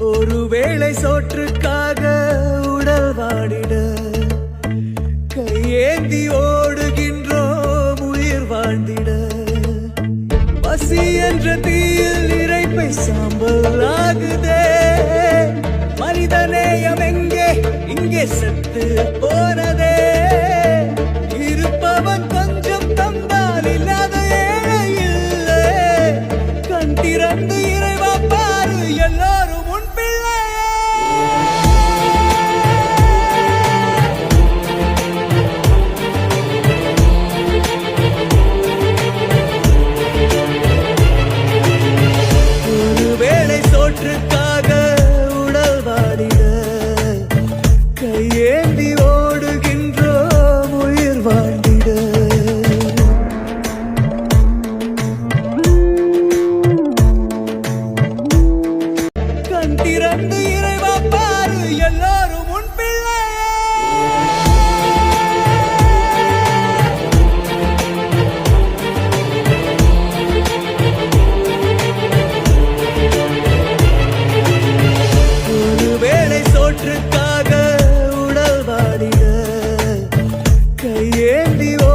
ஒருவேளை சோற்றுக்காக உடல் வாடிட கையேந்தி ஓடுகின்றோம் உயிர் வாழ்ந்திட. பசி என்ற தீயில் இறைப்பை சாம்பல் ஆகுதே. மனிதநேயம் எங்கே? இங்கே செத்து போனதே. இருப்பவன் கொஞ்சம் தந்தால் இல்லாத ஏழை இல்லை கண் திறந்து இறைவா பாரு எல்லாரும் உன் கண்டு இறைவா பாரு எல்லாரும் உன் பிள்ளை ஒருவேளை சோற்றுக்காக உடல் வாடிட கையேந்தி ஓ